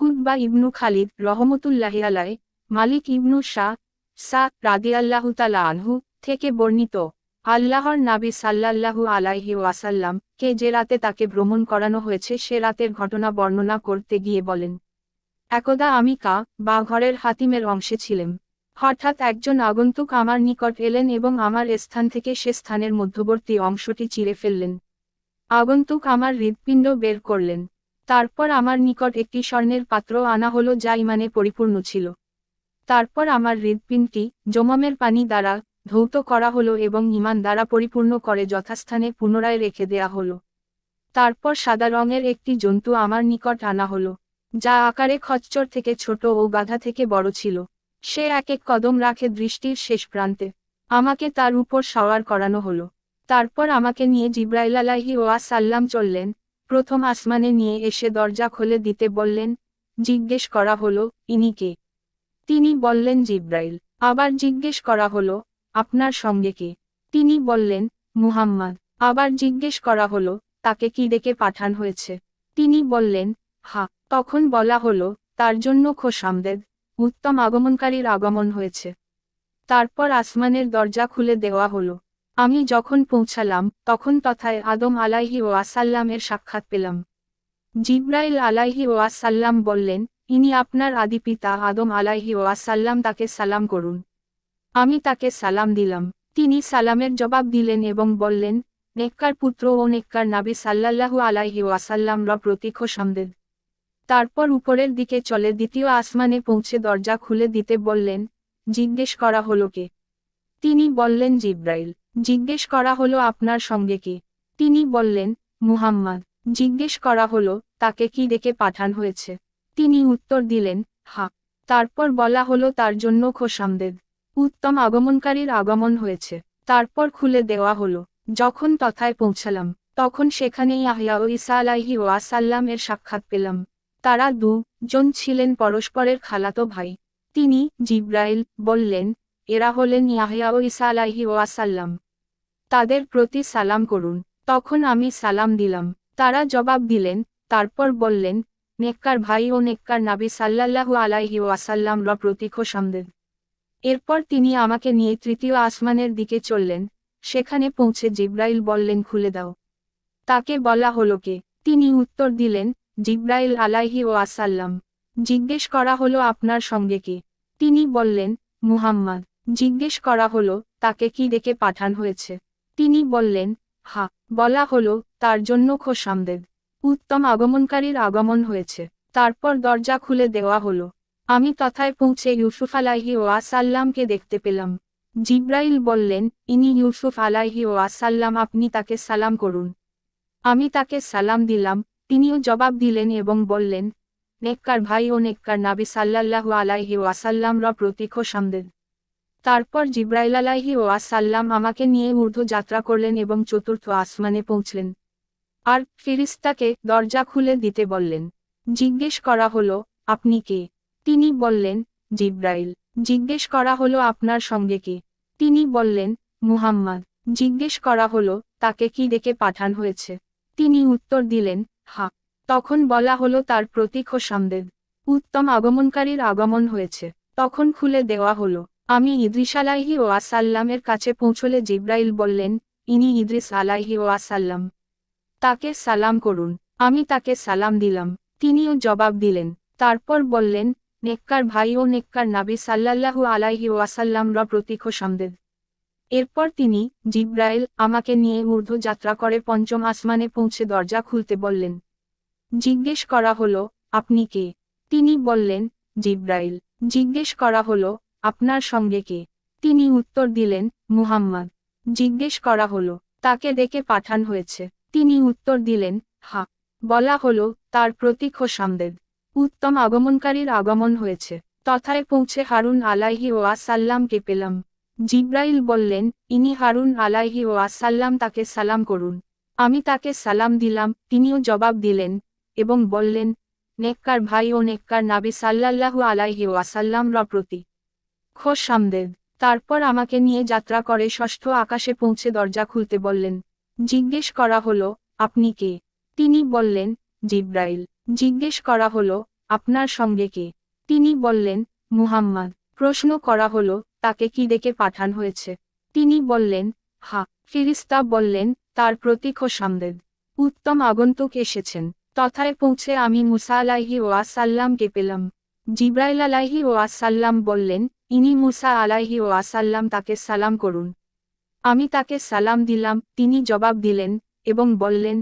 হুদবা ইবনু খালিদ রহমতুল্লাহ আলাই মালিক ইবনু শাহ সা রাদিয়াল্লাহু তালা আনহু থেকে বর্ণিত, আল্লাহর নাবি সাল্লাল্লাহু আলাইহি ওয়াসাল্লাম কে যে রাতে তাকে ভ্রমণ করানো হয়েছে সে রাতের ঘটনা বর্ণনা করতে গিয়ে বলেন, একদা আমি কা বা ঘরের হাতিমের অংশে ছিলাম। হঠাৎ একজন আগন্তুক আমার নিকট এলেন এবং আমার স্থান থেকে সে স্থানের মধ্যবর্তী অংশটি চিরে ফেললেন। আগন্তুক আমার হৃদপিণ্ড বের করলেন। তারপর আমার নিকট একটি স্বর্ণের পাত্র আনা হলো যা ইমানে পরিপূর্ণ ছিল। তারপর আমার হৃৎপিণ্ডটি জমামের পানি দ্বারা ধৌত করা হলো এবং ইমান দ্বারা পরিপূর্ণ করে যথাস্থানে পুনরায় রেখে দেয়া হলো। তারপর সাদা রঙের একটি জন্তু আমার নিকট আনা হলো, যা আকারে খচ্চর থেকে ছোট ও গাধা থেকে বড় ছিল। সে এক এক কদম রাখে দৃষ্টির শেষ প্রান্তে। আমাকে তার উপর সওয়ার করানো হলো। তারপর আমাকে নিয়ে জিব্রাইল আলাহি ওয়া সাল্লাম চললেন। প্রথম আসমানে নিয়ে এসে দরজা খুলে দিতে বললেন, জিজ্ঞেস করা হলো, ইনি কে? তিনি বললেন, জিব্রাইল। আবার জিজ্ঞেস করা হলো, আপনার সঙ্গে কে? তিনি বললেন, মুহাম্মদ। আবার জিজ্ঞেস করা হলো, তাকে কি ডেকে পাঠান হয়েছে? তিনি বললেন, হা। তখন বলা হলো, তার জন্য খোশামদেদ উত্তম আগমনকারীর আগমন হয়েছে। তারপর আসমানের দরজা খুলে দেওয়া হলো। আমি যখন পৌঁছালাম, তখন তথায় আদম আলাইহি ওয়াসাল্লামের সাক্ষাৎ পেলাম। জিব্রাইল আলাইহি ওয়াসাল্লাম বললেন, ইনি আপনার আদি পিতা আদম আলাইহি ওয়াসাল্লাম তাকে সালাম করুন। আমি তাকে সালাম দিলাম। তিনি সালামের জবাব দিলেন এবং বললেন, নেককার পুত্র ও নেককার নাবি সাল্লাল্লাহু আলাইহি ওয়াসাল্লাম র প্রতীক সামদেদ। তারপর উপরের দিকে চলে দ্বিতীয় আসমানে পৌঁছে দরজা খুলে দিতে বললেন, জিজ্ঞেস করা হলো কে? তিনি বললেন, জিব্রাইল। জিজ্ঞেস করা হলো আপনার সঙ্গে কে? তিনি বললেন, মুহাম্মদ। জিজ্ঞেস করা হলো, তাকে কি ডেকে পাঠান হয়েছে? তিনি উত্তর দিলেন, হা। তারপর বলা হলো, তার জন্য খোসামদেদ। উত্তম আগমনকারীর আগমন হয়েছে। তারপর খুলে দেওয়া হলো। যখন তথায় পৌঁছালাম, তখন সেখানেই আহিয়া ও ইসা আলাইহি ওয়াসাল্লাম এর সাক্ষাৎ পেলাম। তারা দু জন ছিলেন পরস্পরের খালাতো ভাই। তিনি জিব্রাইল বললেন এরা হলেন ইয়াহিয়া ও ইসা আলাইহি ওয়াসাল্লাম। তাদের প্রতি সালাম করুন। তখন আমি সালাম দিলাম। তারা জবাব দিলেন, তারপর বললেন, নেককার ভাই ও নেককার নাবি সাল্লাল্লাহু আলাইহি ওয়াসাল্লাম র প্রতীক সামদেদ এরপর তিনি আমাকে নিয়ে তৃতীয় আসমানের দিকে চললেন। সেখানে পৌঁছে জিব্রাইল বললেন, খুলে দাও। তাকে বলা হলো কে? তিনি উত্তর দিলেন, জিব্রাইল আলাইহি ও আসাল্লাম জিজ্ঞেস করা হলো, আপনার সঙ্গে কে? তিনি বললেন, মুহাম্মদ। জিজ্ঞেস করা হলো, তাকে কি ডেকে পাঠান হয়েছে? তিনি বললেন, হা, বলা হলো, তার জন্য খোসামদেদ। উত্তম আগমনকারীর আগমন হয়েছে। তারপর দরজা খুলে দেওয়া হলো। আমি তথায় পৌঁছে ইউসুফ আলাহি ও আসাল্লামকে দেখতে পেলাম। জিব্রাইল বললেন, ইনি ইউসুফ আলাহি ও আসাল্লাম, আপনি তাকে সালাম করুন। আমি তাকে সালাম দিলাম। তিনিও জবাব দিলেন এবং বললেন, নেককার ভাই ও নেককার নাবি সাল্লাল্লাহু আলাইহি ওয়াসাল্লাম র প্রতীক সামদেদ তারপর জিব্রাইল আলাইহি ওয়াসাল্লাম আমাকে নিয়ে ঊর্ধ্ব যাত্রা করলেন এবং চতুর্থ আসমানে পৌঁছলেন। আর ফিরিস্তাকে দরজা খুলে দিতে বললেন, জিজ্ঞেস করা হলো, আপনি কে? তিনি বললেন, জিব্রাইল। জিজ্ঞেস করা হলো আপনার সঙ্গে কে? তিনি বললেন, মুহাম্মদ। জিজ্ঞেস করা হলো, তাকে কি ডেকে পাঠান হয়েছে? তিনি উত্তর দিলেন, হা। তখন বলা হলো, তার প্রতীক ও সামদেদ উত্তম আগমনকারীর আগমন হয়েছে। তখন খুলে দেওয়া হলো। আমি ইদ্রিস আলাহি ও আসাল্লামের কাছে পৌঁছলে জিব্রাইল বললেন, ইনি ইদ্রিস আলাহি ও আসাল্লাম। তাকে সালাম করুন। আমি তাকে সালাম দিলাম। তিনিও জবাব দিলেন। তারপর বললেন, নেককার ভাই ও নেককার নাবি সাল্লাল্লাহু আলাইহি ওয়াসাল্লাম র প্রতীক সামদেদ এরপর তিনি জিব্রাইল আমাকে নিয়ে ঊর্ধ্ব যাত্রা করে পঞ্চম আসমানে পৌঁছে দরজা খুলতে বললেন। জিজ্ঞেস করা হলো, আপনি কে? তিনি বললেন, জিব্রাইল। জিজ্ঞেস করা হলো আপনার সঙ্গে কে? তিনি উত্তর দিলেন, মুহাম্মদ। জিজ্ঞেস করা হলো, তাকে ডেকে পাঠান হয়েছে। তিনি উত্তর দিলেন, হা। বলা হলো, তার প্রতীক ও সামদেদ। উত্তম আগমনকারীর আগমন হয়েছে। তথায় পৌঁছে হারুন আলাইহি ও আসাল্লামকে পেলাম। জিব্রাইল বললেন, ইনি হারুন আলাইহি ও আসাল্লাম তাকে সালাম করুন। আমি তাকে সালাম দিলাম, তিনিও জবাব দিলেন, এবং বললেন, নেককার ভাই ও নেককার নাবি সাল্লাল্লাহু আলাইহি ওয়াসাল্লাম র প্রতি খোশ সামদেদ তারপর আমাকে নিয়ে যাত্রা করে ষষ্ঠ আকাশে পৌঁছে দরজা খুলতে বললেন, জিজ্ঞেস করা হলো, আপনি কে? তিনি বললেন, জিব্রাইল। জিজ্ঞেস করা হলো, আপনার সঙ্গে কে? তিনি বললেন, মুহাম্মদ। প্রশ্ন করা হলো, তাকে কি ডেকে পাঠান হয়েছে? তিনি বললেন, হা। ফিরিস্তা বললেন, তার প্রতীক সামদেদ উত্তম আগন্তুক এসেছেন। তথায় পৌঁছে আমি মুসা আলাহি ওয়াসাল্লামকে পেলাম। জিব্রাইল আলাহি ওয়াসাল্লাম বললেন, ইনি মুসা আলাহি ওয়াসাল্লাম তাকে সালাম করুন। আমি তাকে সালাম দিলাম, তিনি জবাব দিলেন এবং বললেন,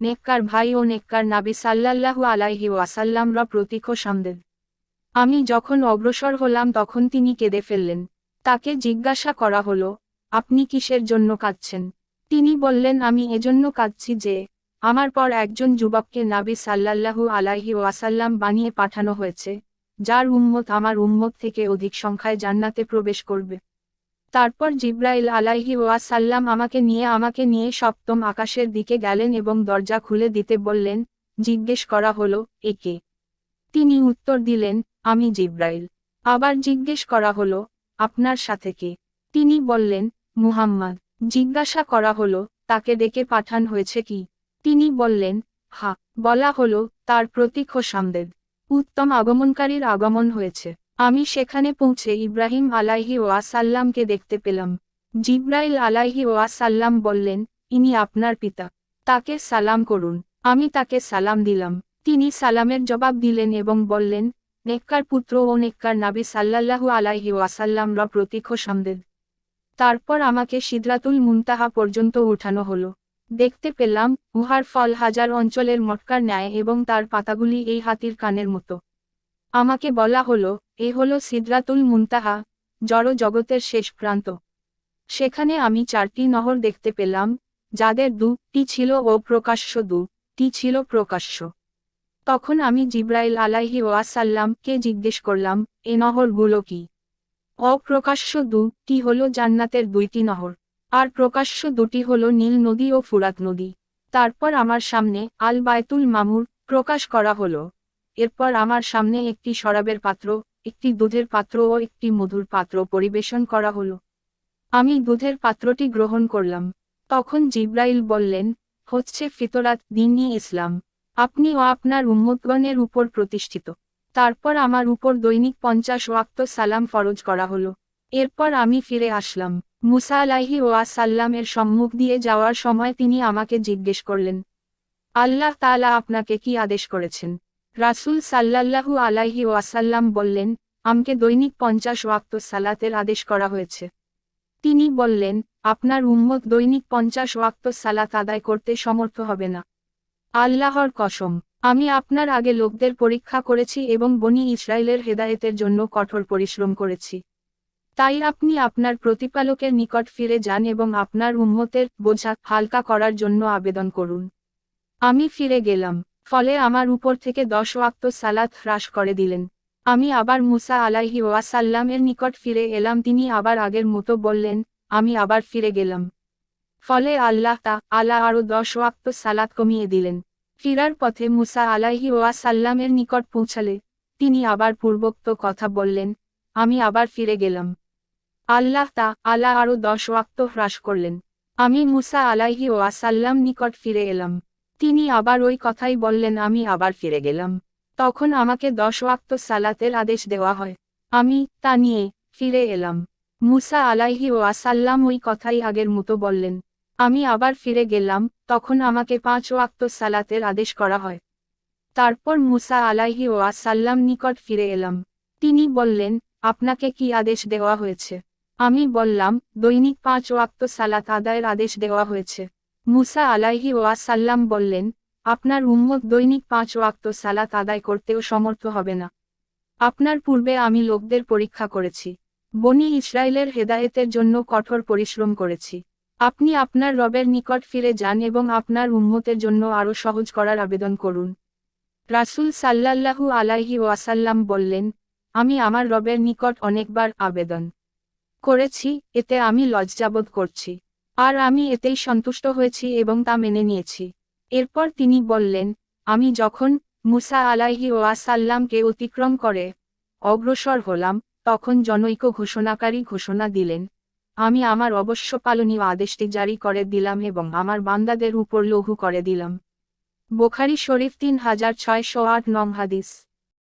নেককার ভাই ও নেককার নাবি সাল্লাল্লাহু আলাইহি ওয়াসাল্লামর প্রতীক ও সামদেদ আমি যখন অগ্রসর হলাম তখন তিনি কেঁদে ফেললেন। তাকে জিজ্ঞাসা করা হলো, আপনি কিসের জন্য কাঁদছেন? তিনি বললেন, আমি এজন্য কাঁদছি যে, আমার পর একজন যুবককে নাবি সাল্লাল্লাহু আলাইহি ওয়াসাল্লাম বানিয়ে পাঠানো হয়েছে। যার উম্মত আমার উম্মত থেকে অধিক সংখ্যায় জান্নাতে প্রবেশ করবে। তারপর জিব্রাইল আলাইহি ওয়াসাল্লাম আমাকে নিয়ে আমাকে নিয়ে সপ্তম আকাশের দিকে গেলেন এবং দরজা খুলে দিতে বললেন, জিজ্ঞেস করা হলো একে তিনি উত্তর দিলেন, আমি জিব্রাইল। আবার জিজ্ঞেস করা হলো, আপনার সাথে কে? তিনি বললেন, মুহাম্মদ। জিজ্ঞাসা করা হলো, তাকে ডেকে পাঠান হয়েছে কি? তিনি বললেন, হা। বলা হলো, তার প্রতীক ও সামদেদ। উত্তম আগমনকারীর আগমন হয়েছে। আমি সেখানে পৌঁছে ইব্রাহিম আলাইহি ওয়াসাল্লামকে দেখতে পেলাম। জিব্রাইল আলাইহি ওয়াসাল্লাম বললেন, ইনি আপনার পিতা। তাকে সালাম করুন। আমি তাকে সালাম দিলাম। তিনি সালামের জবাব দিলেন এবং বললেন, নেককার পুত্র ও নেককার নাবি সাল্লাল্লাহু আলাইহি ওয়াসাল্লাম র প্রতীক ও সামদেদ। তারপর আমাকে সিদ্রাতুল মুনতাহা পর্যন্ত উঠানো হলো। দেখতে পেলাম উহার ফল হাজার অঞ্চলের মটকার ন্যায় এবং তার পাতাগুলি এই হাতির কানের মতো। আমাকে বলা হলো, এ হলো সিদ্রাতুল মুনতাহা, জড় জগতের শেষ প্রান্ত। সেখানে আমি চারটি নহর দেখতে পেলাম, যাদের দুটি ছিল ও প্রকাশ্য দুটি ছিল প্রকাশ্য। তখন আমি জিব্রাইল আলাইহি ওয়াসাল্লামকে জিজ্ঞেস করলাম, এ নহরগুলো কি? অপ্রকাশ্য দুটি হল জান্নাতের দুইটি নহর। আর প্রকাশ্য দুটি হল নীল নদী ও ফুরাত নদী। তারপর আমার সামনে আল বায়তুল মামুর প্রকাশ করা হলো। এরপর আমার সামনে একটি শরাবের পাত্র, একটি দুধের পাত্র ও একটি মধুর পাত্র পরিবেশন করা হলো। আমি দুধের পাত্রটি গ্রহণ করলাম। তখন জিব্রাইল বললেন, হচ্ছে ফিতরাত দিনই ইসলাম। আপনি ও আপনার উম্মতগণের উপর প্রতিষ্ঠিত। তারপর আমার উপর দৈনিক পঞ্চাশ ওয়াক্ত সালাম ফরজ করা হলো। এরপর আমি ফিরে আসলাম। মুসা আলাহি ওয়া সাল্লামের সম্মুখ দিয়ে যাওয়ার সময় তিনি আমাকে জিজ্ঞেস করলেন, আল্লাহ তালা আপনাকে কি আদেশ করেছেন? রাসুল সাল্লাল্লাহু আলাইহি ওয়াসাল্লাম বললেন, আমকে দৈনিক পঞ্চাশ ওয়াক্ত সালাতের আদেশ করা হয়েছে। তিনি বললেন, আপনার উম্মত দৈনিক পঞ্চাশ ওয়াক্ত সালাত আদায় করতে সমর্থ হবে না। আল্লাহর কসম, আমি আপনার আগে লোকদের পরীক্ষা করেছি এবং বনি ইসরায়েলের হেদায়েতের জন্য কঠোর পরিশ্রম করেছি। তাই আপনি আপনার প্রতিপালকের নিকট ফিরে যান এবং আপনার উম্মতের বোঝা হালকা করার জন্য আবেদন করুন। আমি ফিরে গেলাম, ফলে আমার উপর থেকে দশ ওয়াক্ত সালাত হ্রাস করে দিলেন। আমি আবার মুসা আলাইহি ওয়াসাল্লামের নিকট ফিরে এলাম, তিনি আবার আগের মতো বললেন, আমি আবার ফিরে গেলাম। ফলে আল্লাহ তা আলা আরও দশ ওয়াক্ত সালাত কমিয়ে দিলেন। ফিরার পথে মুসা আলাইহি ওয়াসাল্লামের নিকট পৌঁছালে, তিনি আবার পূর্বোক্ত কথা বললেন, আমি আবার ফিরে গেলাম। আল্লাহ তা আলা আরও দশ ওয়াক্ত হ্রাস করলেন। আমি মুসা আলাইহি ওয়াসাল্লাম নিকট ফিরে এলাম। তিনি আবার ওই কথাই বললেন, আমি আবার ফিরে গেলাম। তখন আমাকে দশ ওয়াক্ত সালাতের আদেশ দেওয়া হয়। আমি তা নিয়ে ফিরে এলাম। মুসা আলাইহি ওয়াসাল্লাম ওই কথাই আগের মতো বললেন, আমি আবার ফিরে গেলাম, তখন আমাকে পাঁচ ওয়াক্ত সালাতের আদেশ করা হয়। তারপর মুসা আলাইহি ওয়াসাল্লাম নিকট ফিরে এলাম। তিনি বললেন, আপনাকে কি আদেশ দেওয়া হয়েছে? আমি বললাম, দৈনিক পাঁচ ওয়াক্ত সালাত আদায়ের আদেশ দেওয়া হয়েছে। মুসা আলাইহি ওয়াসাল্লাম বললেন, আপনার উম্মত দৈনিক পাঁচ ওয়াক্ত সালাত আদায় করতেও সমর্থ হবে না। আপনার পূর্বে আমি লোকদের পরীক্ষা করেছি। বনি ইসরায়েলের হেদায়েতের জন্য কঠোর পরিশ্রম করেছি। আপনি আপনার রবের নিকট ফিরে যান এবং আপনার উম্মতের জন্য আরও সহজ করার আবেদন করুন। রাসুল সাল্লাল্লাহু আলাইহি ওয়াসাল্লাম বললেন, আমি আমার রবের নিকট অনেকবার আবেদন করেছি, এতে আমি লজ্জাবোধ করছি। আর আমি এতেই সন্তুষ্ট হয়েছি এবং তা মেনে নিয়েছি। এরপর তিনি বললেন, আমি যখন মুসা আলাইহি ওয়াসাল্লামকে অতিক্রম করে অগ্রসর হলাম, তখন জনৈক ঘোষণাকারী ঘোষণা দিলেন, আমি আমার অবশ্য পালনীয় আদেশটি জারি করে দিলাম এবং আমার বান্দাদের উপর লঘু করে দিলাম। বোখারি শরীফ তিন হাজার ছয়শো আট নং হাদিস।